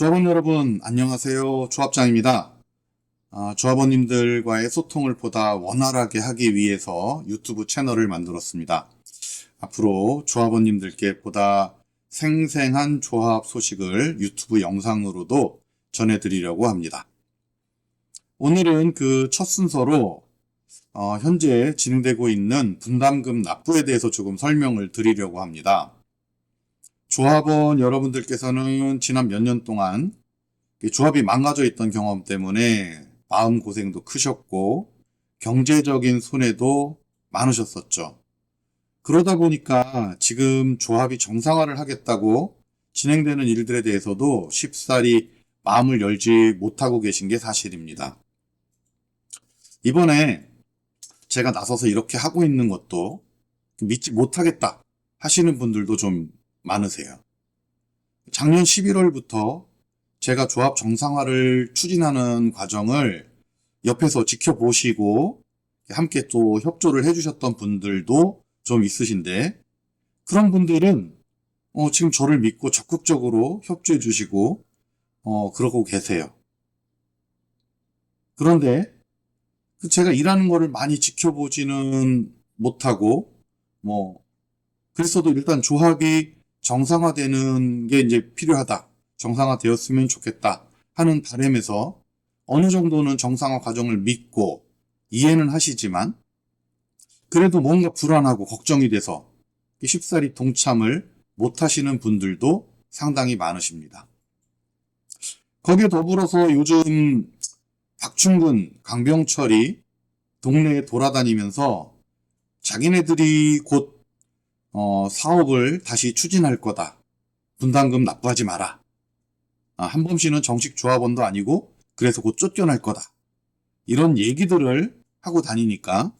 조합원 여러분, 안녕하세요. 조합장입니다. 아, 조합원님들과의 소통을 보다 원활하게 하기 위해서 유튜브 채널을 만들었습니다. 앞으로 조합원님들께 보다 생생한 조합 소식을 유튜브 영상으로도 전해드리려고 합니다. 오늘은 그 첫 순서로 어, 현재 진행되고 있는 분담금 납부에 대해서 조금 설명을 드리려고 합니다. 조합원 여러분들께서는 지난 몇 년 동안 조합이 망가져 있던 경험 때문에 마음 고생도 크셨고 경제적인 손해도 많으셨었죠. 그러다 보니까 지금 조합이 정상화를 하겠다고 진행되는 일들에 대해서도 쉽사리 마음을 열지 못하고 계신 게 사실입니다. 이번에 제가 나서서 이렇게 하고 있는 것도 믿지 못하겠다 하시는 분들도 좀 많으세요. 작년 11월부터 제가 조합 정상화를 추진하는 과정을 옆에서 지켜보시고 함께 또 협조를 해주셨던 분들도 좀 있으신데 그런 분들은 어, 지금 저를 믿고 적극적으로 협조해 주시고 어, 그러고 계세요. 그런데 그 제가 일하는 거를 많이 지켜보지는 못하고 뭐 그랬어도 일단 조합이 정상화되는 게 이제 필요하다. 정상화되었으면 좋겠다 하는 바람에서 어느 정도는 정상화 과정을 믿고 이해는 하시지만 그래도 뭔가 불안하고 걱정이 돼서 쉽사리 동참을 못 하시는 분들도 상당히 많으십니다. 거기에 더불어서 요즘 박충근, 강병철이 동네에 돌아다니면서 자기네들이 곧 어, 사업을 다시 추진할 거다. 분담금 납부하지 마라. 아, 한범 씨는 정식 조합원도 아니고 그래서 곧 쫓겨날 거다. 이런 얘기들을 하고 다니니까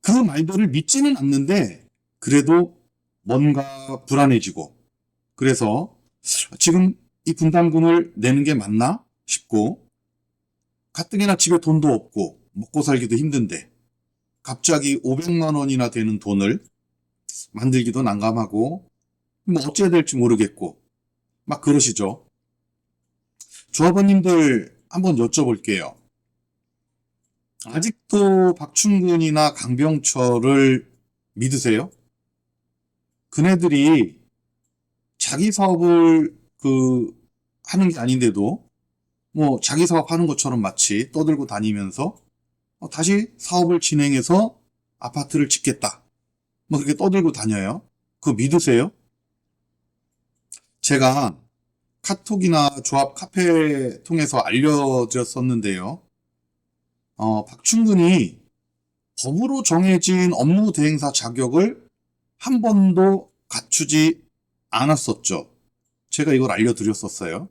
그 말들을 믿지는 않는데 그래도 뭔가 불안해지고 그래서 지금 이 분담금을 내는 게 맞나 싶고 가뜩이나 집에 돈도 없고 먹고 살기도 힘든데 갑자기 500만 원이나 되는 돈을 만들기도 난감하고 뭐 어찌해야 될지 모르겠고 막 그러시죠. 조합원님들 한번 여쭤볼게요. 아직도 박충근이나 강병철을 믿으세요? 그네들이 자기 사업을 그 하는 게 아닌데도 뭐 자기 사업 하는 것처럼 마치 떠들고 다니면서 어, 다시 사업을 진행해서 아파트를 짓겠다. 뭐 그렇게 떠들고 다녀요. 그거 믿으세요? 제가 카톡이나 조합 카페 통해서 알려드렸었는데요. 어, 박충근이 법으로 정해진 업무 대행사 자격을 한 번도 갖추지 않았었죠. 제가 이걸 알려드렸었어요.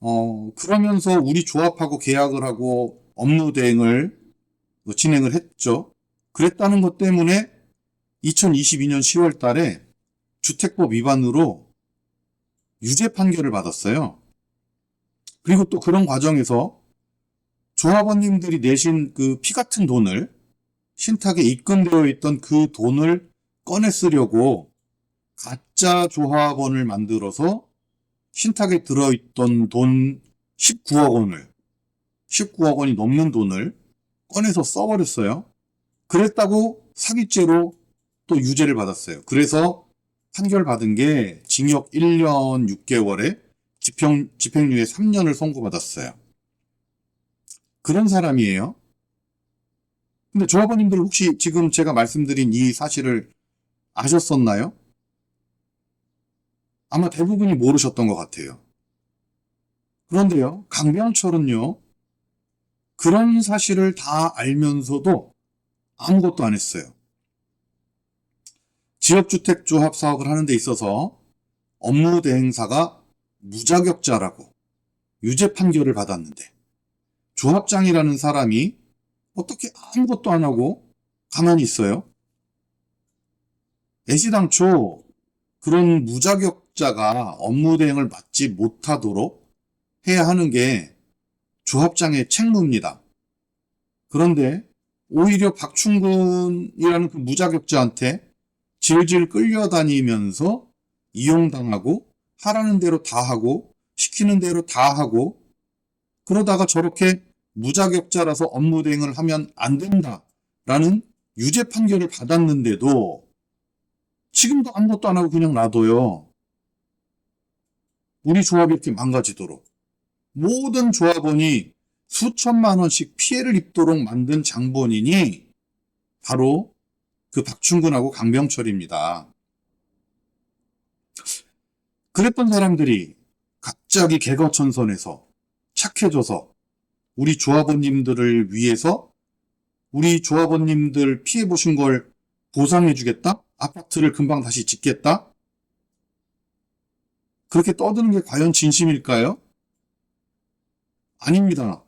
어, 그러면서 우리 조합하고 계약을 하고 업무 대행을 진행을 했죠. 그랬다는 것 때문에 2022년 10월 달에 주택법 위반으로 유죄 판결을 받았어요. 그리고 또 그런 과정에서 조합원님들이 내신 그 피 같은 돈을 신탁에 입금되어 있던 그 돈을 꺼내 쓰려고 가짜 조합원을 만들어서 신탁에 들어있던 돈 19억 원을 19억 원이 넘는 돈을 꺼내서 써버렸어요. 그랬다고 사기죄로 또 유죄를 받았어요. 그래서 판결 받은 게 징역 1년 6개월에 집행, 집행유예 3년을 선고받았어요. 그런 사람이에요. 근데 조합원님들 혹시 지금 제가 말씀드린 이 사실을 아셨었나요? 아마 대부분이 모르셨던 것 같아요. 그런데요, 강병철은요, 그런 사실을 다 알면서도 아무것도 안 했어요. 지역주택조합 사업을 하는 데 있어서 업무 대행사가 무자격자라고 유죄 판결을 받았는데 조합장이라는 사람이 어떻게 아무것도 안 하고 가만히 있어요? 애시당초 그런 무자격자가 업무 대행을 맡지 못하도록 해야 하는 게 조합장의 책무입니다. 그런데 오히려 박충근이라는 그 무자격자한테 질질 끌려다니면서 이용당하고 하라는 대로 다 하고 시키는 대로 다 하고 그러다가 저렇게 무자격자라서 업무 대행을 하면 안 된다라는 유죄 판결을 받았는데도 지금도 아무것도 안 하고 그냥 놔둬요. 우리 조합이 이렇게 망가지도록 모든 조합원이 수천만 원씩 피해를 입도록 만든 장본인이 바로 그 박충근하고 강병철입니다. 그랬던 사람들이 갑자기 개거천선에서 착해져서 우리 조합원님들을 위해서 우리 조합원님들 피해 보신 걸 보상해 주겠다? 아파트를 금방 다시 짓겠다? 그렇게 떠드는 게 과연 진심일까요? 아닙니다.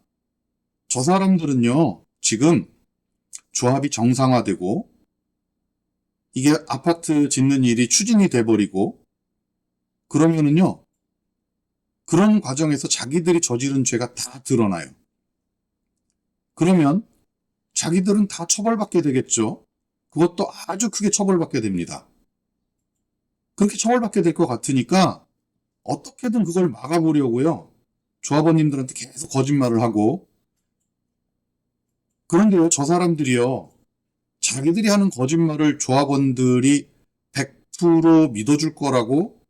저 사람들은요, 지금 조합이 정상화되고, 이게 아파트 짓는 일이 추진이 돼버리고, 그러면은요, 그런 과정에서 자기들이 저지른 죄가 다 드러나요. 그러면 자기들은 다 처벌받게 되겠죠. 그것도 아주 크게 처벌받게 됩니다. 그렇게 처벌받게 될 것 같으니까 어떻게든 그걸 막아보려고요. 조합원님들한테 계속 거짓말을 하고 그런데요, 저 사람들이요. 자기들이 하는 거짓말을 조합원들이 100% 믿어줄 거라고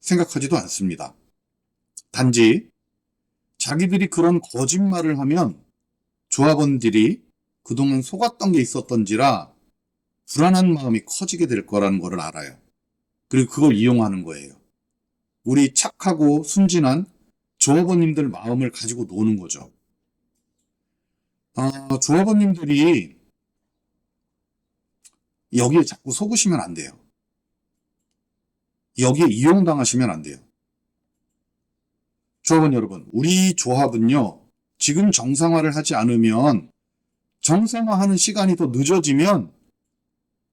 생각하지도 않습니다. 단지 자기들이 그런 거짓말을 하면 조합원들이 그동안 속았던 게 있었던지라 불안한 마음이 커지게 될 거라는 것을 알아요. 그리고 그걸 이용하는 거예요. 우리 착하고 순진한 조합원님들 마음을 가지고 노는 거죠. 아, 조합원님들이 여기에 자꾸 속으시면 안 돼요. 여기에 이용당하시면 안 돼요. 조합원 여러분, 우리 조합은요, 지금 정상화를 하지 않으면 정상화하는 시간이 더 늦어지면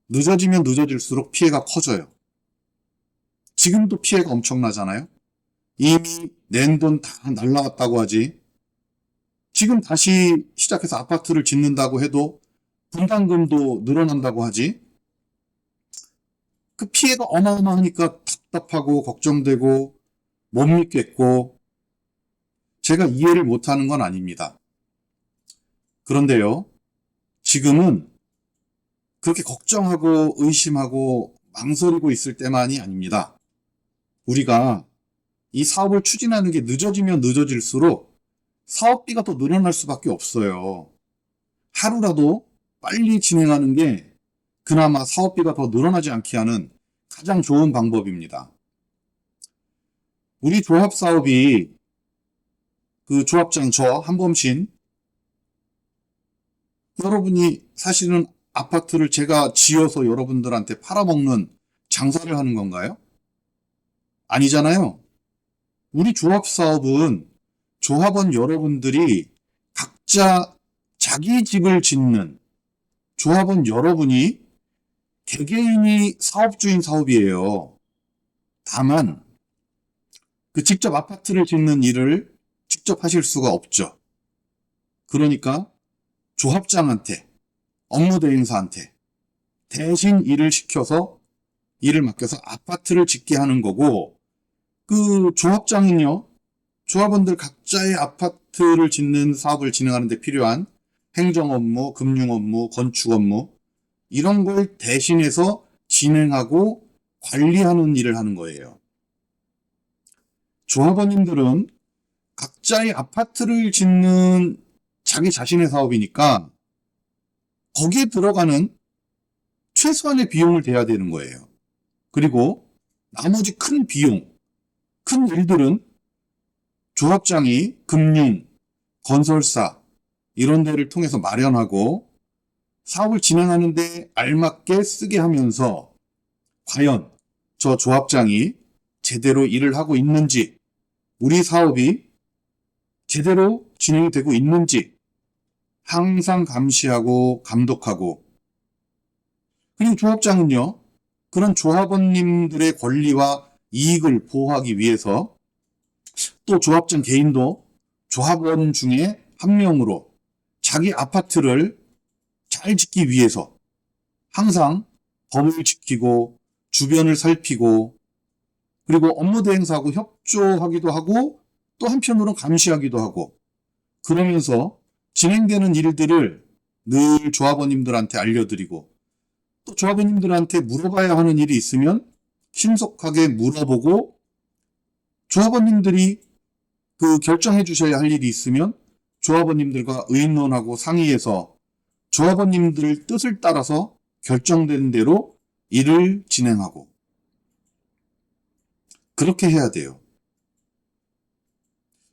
늦어지면 늦어질수록 피해가 커져요. 지금도 피해가 엄청나잖아요. 이미 낸 돈 다 날라갔다고 하지. 지금 다시 시작해서 아파트를 짓는다고 해도 분담금도 늘어난다고 하지. 그 피해가 어마어마하니까 답답하고 걱정되고 못 믿겠고 제가 이해를 못하는 건 아닙니다. 그런데요, 지금은 그렇게 걱정하고 의심하고 망설이고 있을 때만이 아닙니다. 우리가 이 사업을 추진하는 게 늦어지면 늦어질수록 사업비가 더 늘어날 수밖에 없어요. 하루라도 빨리 진행하는 게 그나마 사업비가 더 늘어나지 않게 하는 가장 좋은 방법입니다. 우리 조합 사업이 그 조합장 저 한범신 여러분이 사실은 아파트를 제가 지어서 여러분들한테 팔아먹는 장사를 하는 건가요? 아니잖아요. 우리 조합 사업은 조합원 여러분들이 각자 자기 집을 짓는 조합원 여러분이 개개인이 사업주인 사업이에요. 다만 그 직접 아파트를 짓는 일을 직접 하실 수가 없죠. 그러니까 조합장한테 업무 대행사한테 대신 일을 시켜서 일을 맡겨서 아파트를 짓게 하는 거고 그 조합장은요 조합원들 각자의 아파트를 짓는 사업을 진행하는 데 필요한 행정 업무, 금융 업무, 건축 업무 이런 걸 대신해서 진행하고 관리하는 일을 하는 거예요. 조합원님들은 각자의 아파트를 짓는 자기 자신의 사업이니까 거기에 들어가는 최소한의 비용을 대야 되는 거예요. 그리고 나머지 큰 비용, 큰 일들은 조합장이 금융, 건설사 이런 데를 통해서 마련하고 사업을 진행하는데 알맞게 쓰게 하면서 과연 저 조합장이 제대로 일을 하고 있는지 우리 사업이 제대로 진행이 되고 있는지 항상 감시하고 감독하고. 그리고 조합장은요 그런 조합원님들의 권리와 이익을 보호하기 위해서 또 조합장 개인도 조합원 중에 한 명으로 자기 아파트를 잘 짓기 위해서 항상 법을 지키고 주변을 살피고 그리고 업무 대 행사하고 협조하기도 하고 또 한편으로는 감시하기도 하고 그러면서 진행되는 일들을 늘 조합원님들한테 알려드리고 또 조합원님들한테 물어봐야 하는 일이 있으면 신속하게 물어보고 조합원님들이 그 결정해 주셔야 할 일이 있으면 조합원님들과 의논하고 상의해서 조합원님들 뜻을 따라서 결정된 대로 일을 진행하고 그렇게 해야 돼요.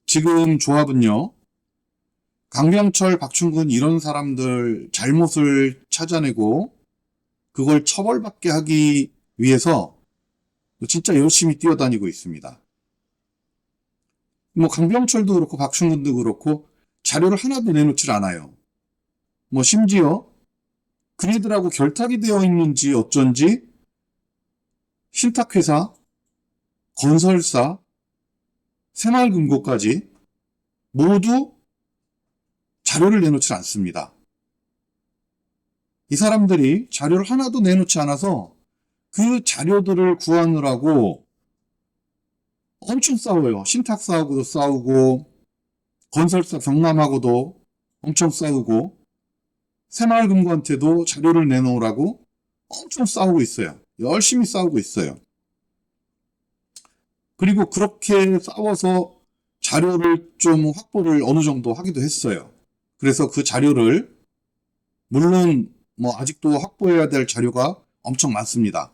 지금 조합은요, 강병철, 박충근 이런 사람들 잘못을 찾아내고 그걸 처벌받게 하기 위해서 진짜 열심히 뛰어다니고 있습니다. 뭐 강병철도 그렇고 박충근도 그렇고 자료를 하나도 내놓질 않아요. 뭐 심지어 그네들하고 결탁이 되어 있는지 어쩐지 신탁회사, 건설사, 새마을금고까지 모두 자료를 내놓지 않습니다. 이 사람들이 자료를 하나도 내놓지 않아서 그 자료들을 구하느라고 엄청 싸워요. 신탁사하고도 싸우고, 건설사 경남하고도 엄청 싸우고, 새마을금고한테도 자료를 내놓으라고 엄청 싸우고 있어요. 열심히 싸우고 있어요. 그리고 그렇게 싸워서 자료를 좀 확보를 어느 정도 하기도 했어요. 그래서 그 자료를 물론 뭐 아직도 확보해야 될 자료가 엄청 많습니다.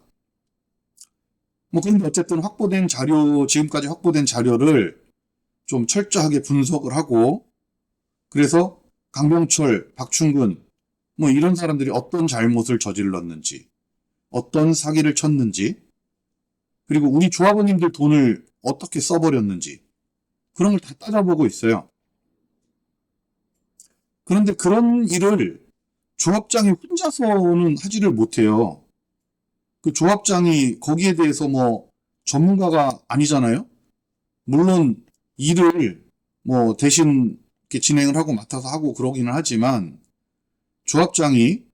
뭐 그런데 어쨌든 확보된 자료 지금까지 확보된 자료를 좀 철저하게 분석을 하고 그래서 강병철, 박충근 뭐 이런 사람들이 어떤 잘못을 저질렀는지 어떤 사기를 쳤는지 그리고 우리 조합원님들 돈을 어떻게 써버렸는지 그런 걸 다 따져보고 있어요. 그런데 그런 일을 조합장이 혼자서는 하지를 못해요. 그 조합장이 거기에 대해서 뭐 전문가가 아니잖아요. 물론 일을 뭐 대신 진행을 하고 맡아서 하고 그러기는 하지만 조합장이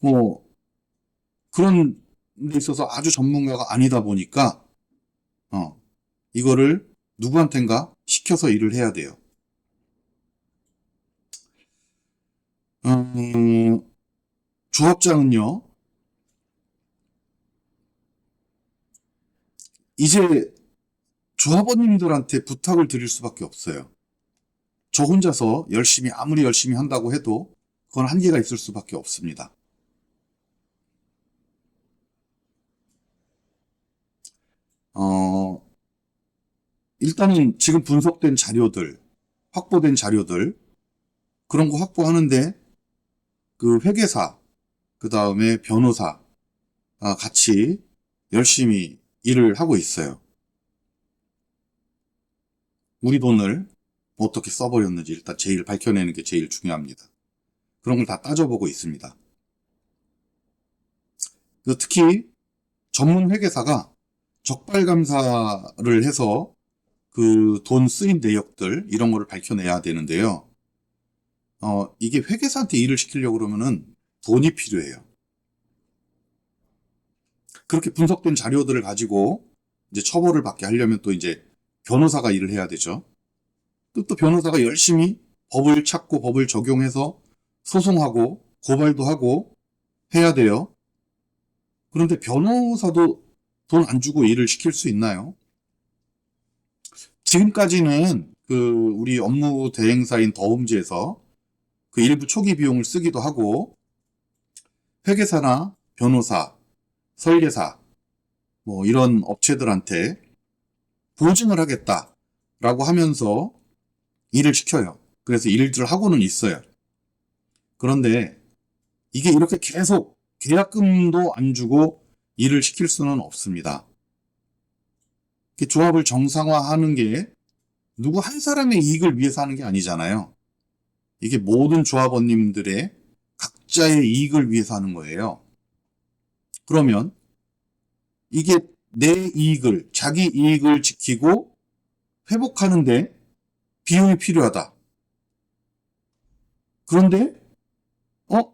뭐 그런 데 있어서 아주 전문가가 아니다 보니까 어 이거를 누구한텐가 시켜서 일을 해야 돼요. 음, 조합장은요, 이제 조합원님들한테 부탁을 드릴 수밖에 없어요. 저 혼자서 열심히, 아무리 열심히 한다고 해도 그건 한계가 있을 수밖에 없습니다. 어, 일단은 지금 분석된 자료들, 확보된 자료들, 그런 거 확보하는데 그 회계사, 그 다음에 변호사, 아, 같이 열심히 일을 하고 있어요. 우리 돈을 어떻게 써버렸는지 일단 제일 밝혀내는 게 제일 중요합니다. 그런 걸 다 따져보고 있습니다. 그 특히 전문 회계사가 적발 감사를 해서 그 돈 쓰인 내역들 이런 거를 밝혀내야 되는데요. 어, 이게 회계사한테 일을 시키려고 그러면은 돈이 필요해요. 그렇게 분석된 자료들을 가지고 이제 처벌을 받게 하려면 또 이제 변호사가 일을 해야 되죠. 또, 또 변호사가 열심히 법을 찾고 법을 적용해서 소송하고 고발도 하고 해야 돼요. 그런데 변호사도 돈 안 주고 일을 시킬 수 있나요? 지금까지는 그 우리 업무 대행사인 더움즈에서 그 일부 초기 비용을 쓰기도 하고 회계사나 변호사, 설계사 뭐 이런 업체들한테 보증을 하겠다라고 하면서 일을 시켜요. 그래서 일들 하고는 있어요. 그런데 이게 이렇게 계속 계약금도 안 주고 일을 시킬 수는 없습니다. 조합을 정상화하는 게 누구 한 사람의 이익을 위해서 하는 게 아니잖아요. 이게 모든 조합원님들의 각자의 이익을 위해서 하는 거예요. 그러면 이게 내 이익을, 자기 이익을 지키고 회복하는데 비용이 필요하다. 그런데, 어?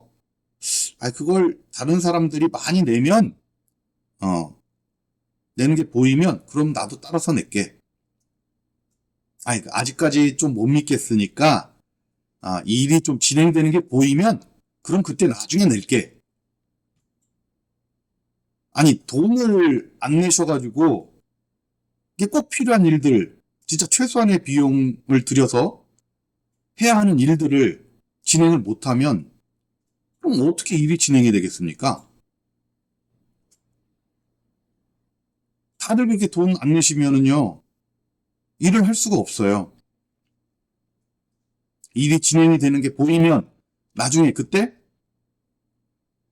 아, 그걸 다른 사람들이 많이 내면, 어, 내는 게 보이면 그럼 나도 따라서 낼게. 아니, 아직까지 좀 못 믿겠으니까 아, 이 일이 좀 진행되는 게 보이면 그럼 그때 나중에 낼게. 아니, 돈을 안 내셔가지고 이게 꼭 필요한 일들, 진짜 최소한의 비용을 들여서 해야 하는 일들을 진행을 못하면 그럼 어떻게 일이 진행이 되겠습니까? 다들 그렇게 돈 안 내시면은요, 일을 할 수가 없어요. 일이 진행이 되는 게 보이면 나중에 그때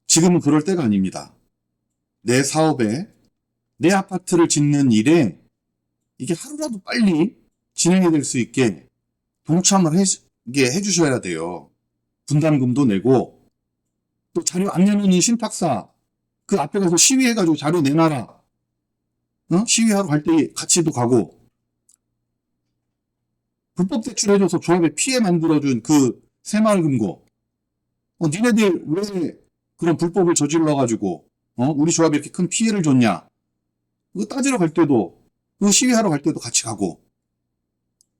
지금은 그럴 때가 아닙니다. 내 사업에 내 아파트를 짓는 일에 이게 하루라도 빨리 진행이 될 수 있게 동참을 해, 해주셔야 돼요. 분담금도 내고 또 자료 안 내는 신탁사 그 앞에 가서 시위해가지고 자료 내놔라. 어? 시위하러 갈 때 같이도 가고 불법 대출해줘서 조합에 피해 만들어준 그 새마을금고 어, 니네들 왜 그런 불법을 저질러가지고 어? 우리 조합에 이렇게 큰 피해를 줬냐 그거 따지러 갈 때도 그 시위하러 갈 때도 같이 가고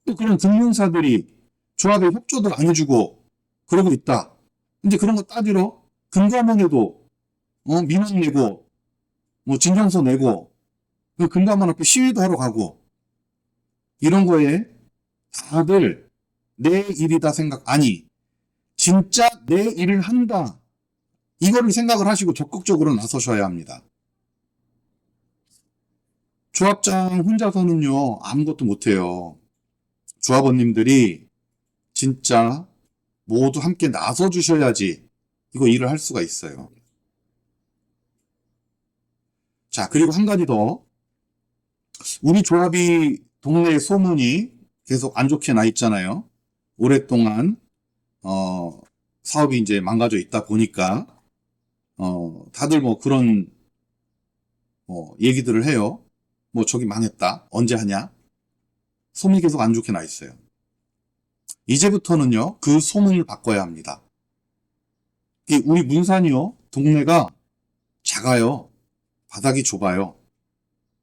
또 그런 금융사들이 조합에 협조도 안 해주고 그러고 있다 이제 그런 거 따지러 금감원에도 어, 민원 내고 뭐 진정서 내고 그 금감원 앞에 시위도 하러 가고 이런 거에 다들 내 일이다 생각 아니 진짜 내 일을 한다 이거를 생각을 하시고 적극적으로 나서셔야 합니다. 조합장 혼자서는요 아무것도 못해요. 조합원님들이 진짜 모두 함께 나서 주셔야지 이거 일을 할 수가 있어요. 자 그리고 한 가지 더 우리 조합이 동네 소문이 계속 안 좋게 나 있잖아요. 오랫동안 어, 사업이 이제 망가져 있다 보니까 어, 다들 뭐 그런 뭐 얘기들을 해요. 뭐 저기 망했다. 언제 하냐? 소문이 계속 안 좋게 나 있어요. 이제부터는요. 그 소문을 바꿔야 합니다. 이 우리 문산이요. 동네가 작아요. 바닥이 좁아요.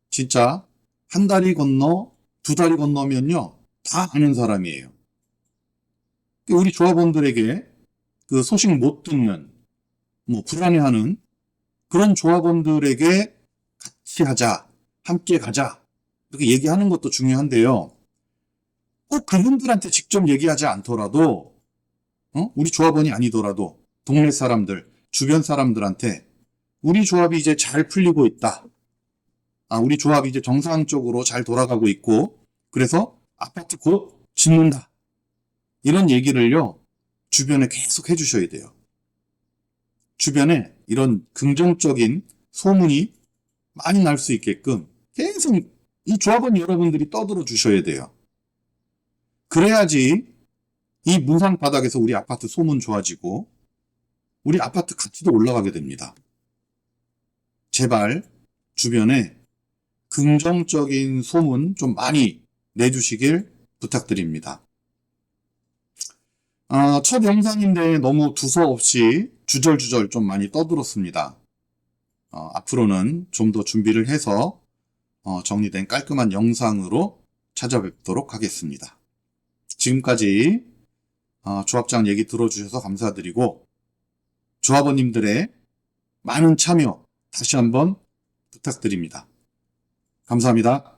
진짜 한 다리 건너 두 다리 건너면요. 다 아는 사람이에요. 우리 조합원들에게 그 소식 못 듣는, 뭐 불안해하는 그런 조합원들에게 같이 하자, 함께 가자 이렇게 얘기하는 것도 중요한데요. 꼭 그분들한테 직접 얘기하지 않더라도, 어? 우리 조합원이 아니더라도 동네 사람들, 주변 사람들한테 우리 조합이 이제 잘 풀리고 있다. 아, 우리 조합이 이제 정상적으로 잘 돌아가고 있고, 그래서 아파트 곧 짓는다. 이런 얘기를요, 주변에 계속 해주셔야 돼요. 주변에 이런 긍정적인 소문이 많이 날 수 있게끔 계속 이 조합원 여러분들이 떠들어 주셔야 돼요. 그래야지 이 문상 바닥에서 우리 아파트 소문 좋아지고 우리 아파트 가치도 올라가게 됩니다. 제발 주변에 긍정적인 소문 좀 많이 내주시길 부탁드립니다. 아, 첫 영상인데 너무 두서없이 주절주절 좀 많이 떠들었습니다. 어, 앞으로는 좀 더 준비를 해서 어, 정리된 깔끔한 영상으로 찾아뵙도록 하겠습니다. 지금까지 어, 조합장 얘기 들어주셔서 감사드리고 조합원님들의 많은 참여 다시 한번 부탁드립니다. 감사합니다.